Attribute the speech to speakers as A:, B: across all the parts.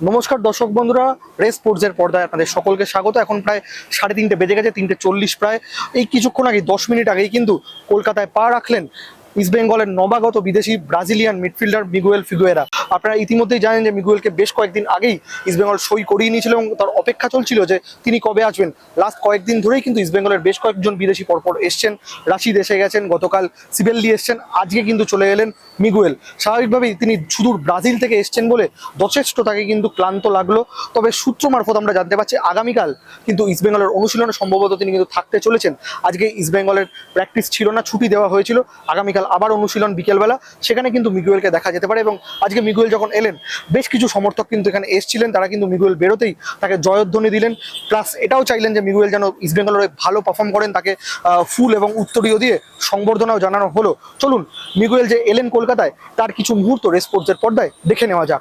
A: নমস্কার দর্শক বন্ধুরা, রেস স্পোর্টসের পর্দায় আপনাদের সকলকে স্বাগত। এখন প্রায় সাড়ে তিনটে বেজে গেছে, তিনটে চল্লিশ প্রায়। এই কিছুক্ষণ আগে, দশ মিনিট আগেই কিন্তু কলকাতায় পা রাখলেন ইস্ট বেঙ্গলের নবাগত বিদেশি ব্রাজিলিয়ান মিডফিল্ডার মিগুয়েল ফিগুয়েরা। আপনারা ইতিমধ্যেই জানেন যে মিগুয়েলকে বেশ কয়েকদিন আগেই ইস্টবেঙ্গল সই করিয়ে নিয়েছিল এবং তার অপেক্ষা চলছিল যে তিনি কবে আসবেন। লাস্ট কয়েকদিন ধরেই কিন্তু ইস্টবেঙ্গলের বেশ কয়েকজন বিদেশি পরপর এসছেন। রাশিদ এসে গেছেন, গতকাল সিবেলদি এসছেন, আজকে কিন্তু চলে এলেন মিগুয়েল। স্বাভাবিকভাবেই তিনি সুদূর ব্রাজিল থেকে এসছেন বলে যথেষ্ট তাকে কিন্তু ক্লান্ত লাগল। তবে সূত্র মারফত আমরা জানতে পারছি, আগামীকাল কিন্তু ইস্টবেঙ্গলের অনুশীলনে সম্ভবত তিনি কিন্তু থাকতে চলেছেন। আজকে ইস্টবেঙ্গলের প্র্যাকটিস ছিল না, ছুটি দেওয়া হয়েছিল। আগামীকাল আবার অনুশীলন বিকেলবেলা। সেখানে কিন্তু মিগুয়েলকে দেখা যেতে পারে এবং আজকে মিগুয়েল যখন এলেন, বেশ কিছু সমর্থক কিন্তু এখানে এসেছিলেন। তারা কিন্তু মিগুয়েল বেরোতেই তাকে জয়ধ্বনি দিলেন। প্লাস এটাও চাইলেন যে মিগুয়েল যেন ইস্ট বেঙ্গলের হয়ে ভালো পারফর্ম করেন, তাকে ফুল এবং উত্তরীয় দিয়ে সংবর্ধনাও জানানো হলো। চলুন, মিগুয়েল যে এলেন কলকাতায়, তার কিছু মুহূর্ত রেসপোর্টসের পর্দায় দেখে নেওয়া যাক।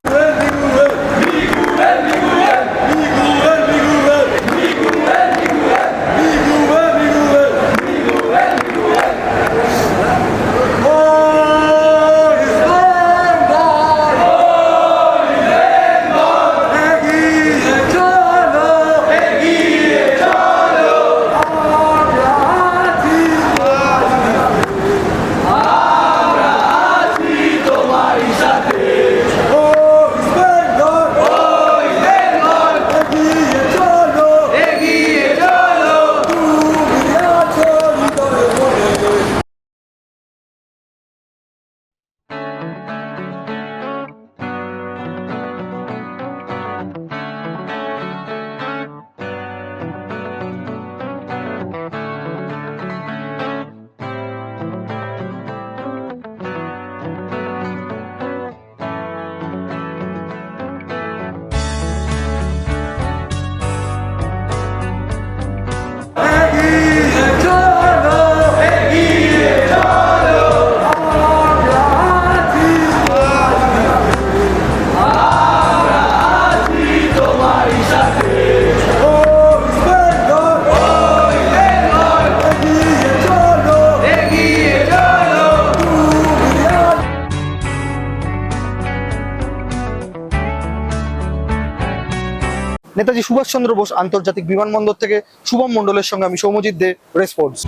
A: নেতাজি সুভাষচন্দ্র বোস আন্তর্জাতিক বিমানবন্দর থেকে শুভম মন্ডলের সঙ্গে আমি সৌমজিৎ দে রেসপোর্টস